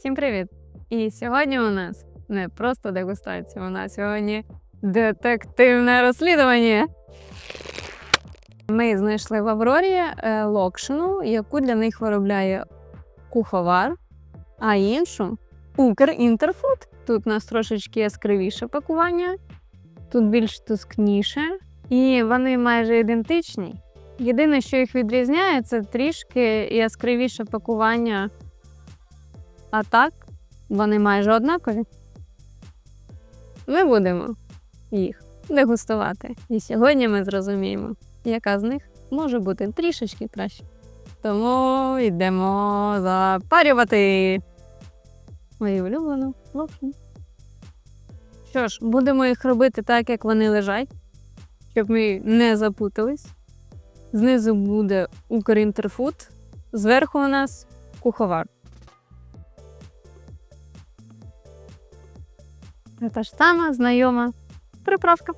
Всім привіт! І сьогодні у нас не просто дегустація, у нас сьогодні детективне розслідування. Ми знайшли в Аврорі е, локшину, яку для них виробляє куховар, а іншу Укрінтерфуд. Тут у нас трошечки яскравіше пакування, тут більш тускніше, і вони майже ідентичні. Єдине, що їх відрізняє, це трішки яскравіше пакування. А так, вони майже однакові. Ми будемо їх дегустувати. І сьогодні ми зрозуміємо, яка з них може бути трішечки краще. Тому йдемо запарювати мою улюблену локшину. Що ж, будемо їх робити так, як вони лежать, щоб ми не запутались. Знизу буде Укрінтерфуд, зверху у нас куховар. Та ж сама знайома приправка.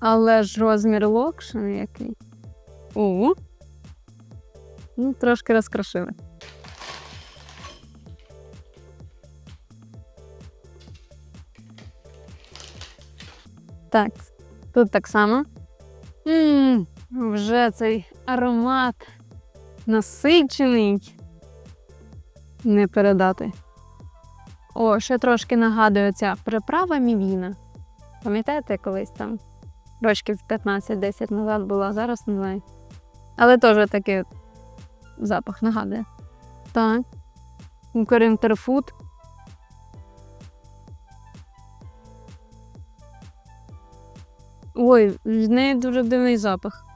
Але ж розмір локшини який. У. Ну, трошки розкрошили. Так, тут так само. Ммм, вже цей аромат насичений. Не передати. О, ще трошки нагадує ця приправа мівіна. Пам'ятаєте, колись там рочків 15-10 назад була, зараз не знаю. Але теж такий запах нагадує. Так. Укрінтерфуд. Ой, в неї дуже дивний запах.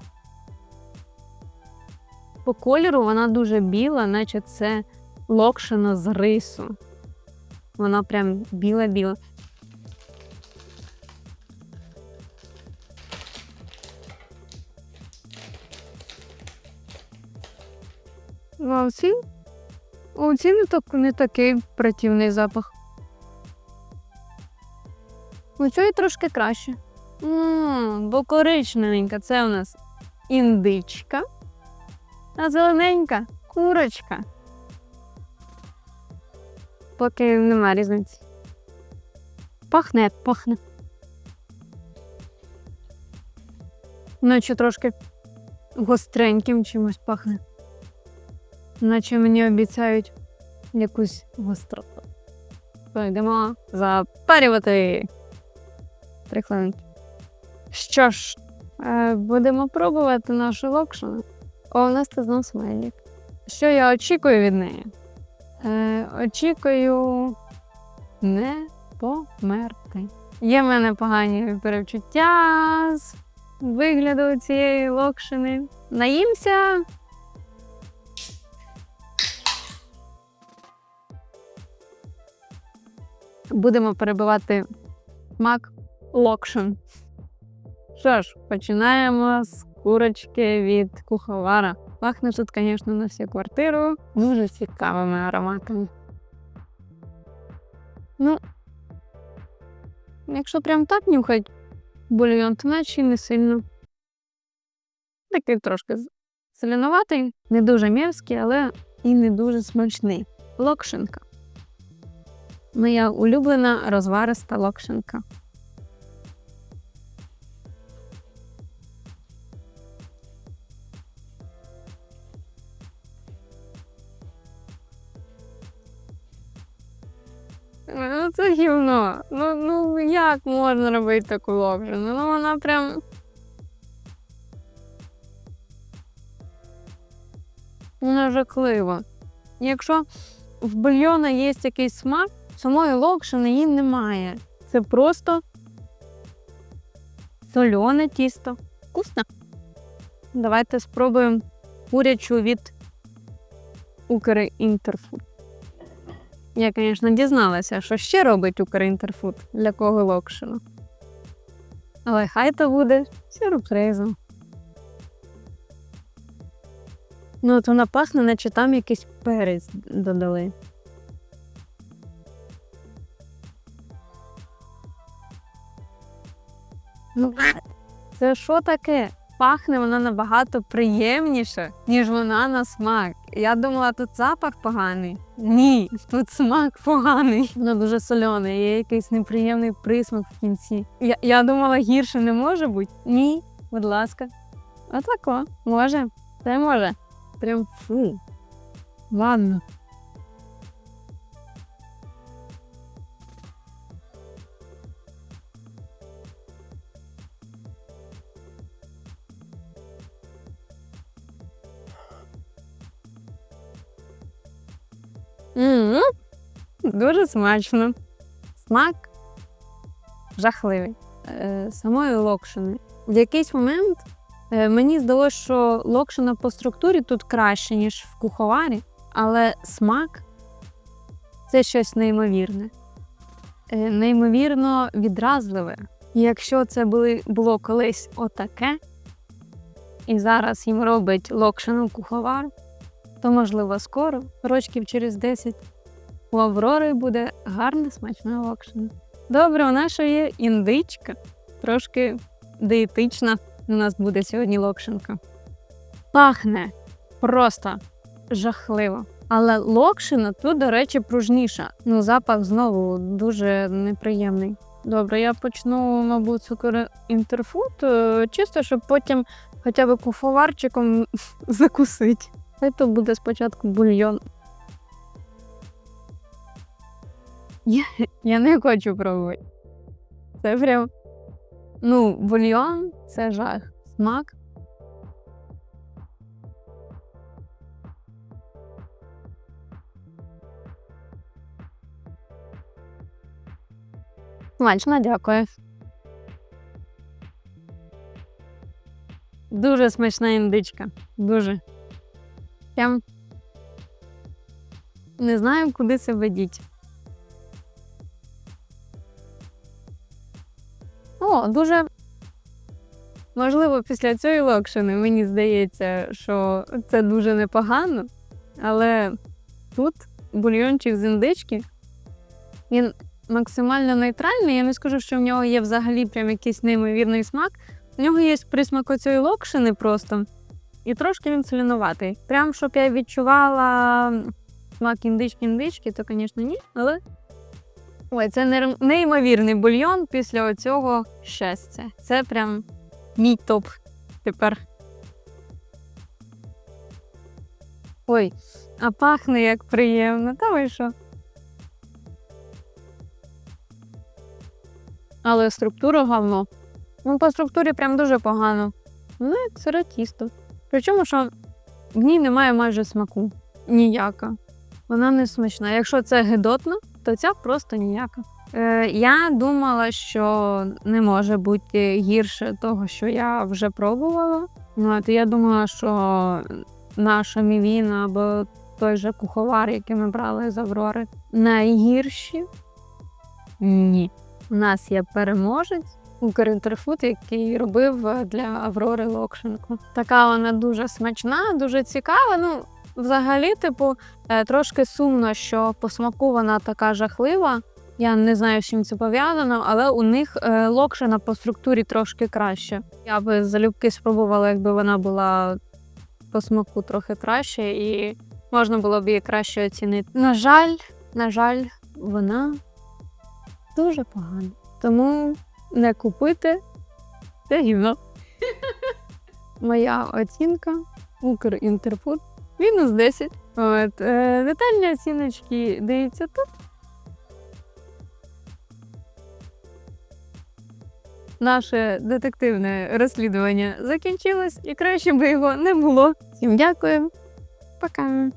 По кольору вона дуже біла, наче це локшина з рису. Вона прям біла-біла. Ну, А оці, оці не, так, не такий противний запах. У цього трошки краще. Ммм, бо коричневенька це у нас індичка, а зелененька курочка. Поки нема різниці. Пахне, як пахне. Наче трошки гостреньким чимось пахне. Наче мені обіцяють якусь гостроту. Пойдемо запарювати. Хвилинки. Що ж, е, будемо пробувати нашу локшину. О, у нас тут знов смайлік. Що я очікую від неї? Е, очікую не померти. Є в мене погані перечуття з вигляду цієї локшини. Наїмся. Будемо перебивати смак локшин. Що ж, починаємо з курочки від куховара. Пахне тут, звісно, на всю квартиру дуже цікавими ароматами. Ну, якщо прям так нюхать бульйон, то наче не сильно. Такий трошки соленуватий, не дуже м'явський, але і не дуже смачний. Локшинка. Моя улюблена розвариста локшинка. Ну, це гівно. Ну, ну як можна робити таку локшину? Ну вона прям. Вона жахлива. Якщо в бульйона є якийсь смак, самої локшини її немає. Це просто солене тісто. Вкусно. Давайте спробуємо курячу від Укрінтерфуд. Я, звісно, дізналася, що ще робить Укрінтерфуд для кого локшину. Але хай то буде сюрпризом. Ну, от вона пахне, наче там якийсь перець додали. Ну, це що таке? Пахне вона набагато приємніше, ніж вона на смак. Я думала, тут запах поганий. Ні, тут смак поганий. Воно дуже солене, є якийсь неприємний присмак в кінці. Я, я думала, гірше не може бути. Ні, будь ласка. Отако, може. Це може. Прям фу. Ладно. М Дуже смачно. Смак жахливий. Е, самої локшини. В якийсь момент е, мені здалося, що локшина по структурі тут краще, ніж в куховарі, але смак це щось неймовірне. Е, неймовірно відразливе. Якщо це були, було колись отаке, і зараз їм робить локшину куховар, то, можливо, скоро, рочків через 10, у Аврори буде гарна смачна локшина. Добре, у нашої є індичка, трошки диетична. У нас буде сьогодні локшинка. Пахне просто жахливо. Але локшина тут, до речі, пружніша. Ну, запах знову дуже неприємний. Добре, я почну, мабуть, цукор інтерфуд, е, чисто, щоб потім хоча б куфоварчиком закусити. Хай то буде спочатку бульйон. Я, я не хочу пробувати. Це прям. Ну, бульйон це жах. Смак. Смачно, дякую. Дуже смачна індичка. Дуже. Прям не знаю, куди себе діть. О, дуже можливо, після цієї локшини мені здається, що це дуже непогано, але тут бульйончик з індички, він максимально нейтральний. Я не скажу, що в нього є взагалі прям якийсь неймовірний смак. В нього є присмак оцієї локшини просто. І трошки він солінуватий. Прям щоб я відчувала смак індички-індички, то, звісно, ні. Але ой, це неймовірний бульйон після оцього щастя. Це прям мій топ тепер. Ой, а пахне як приємно, та ви що? Але структура говно. Ну, по структурі прям дуже погано. Ну, як сире тісто. Причому, що в ній немає майже смаку. Ніяка. Вона не смачна. Якщо це гидотно, то ця просто ніяка. Е, я думала, що не може бути гірше того, що я вже пробувала. Ну, от я думала, що наша мівіна або той же куховар, який ми брали з Аврори, найгірші. Ні. У нас є переможець. Укрінтерфуд, який робив е, для Аврори Локшенко. Така вона дуже смачна, дуже цікава. Ну, взагалі, типу, е, трошки сумно, що по смаку вона така жахлива. Я не знаю, з чим це пов'язано, але у них е, локшина по структурі трошки краще. Я би залюбки спробувала, якби вона була по смаку трохи краще, і можна було б її краще оцінити. На жаль, на жаль, вона дуже погана. Тому не купити це гівно. Моя оцінка Укрінтерфуд мінус 10. От, е, детальні оціночки дивіться тут. Наше детективне розслідування закінчилось, і краще би його не було. Всім дякую. Пока.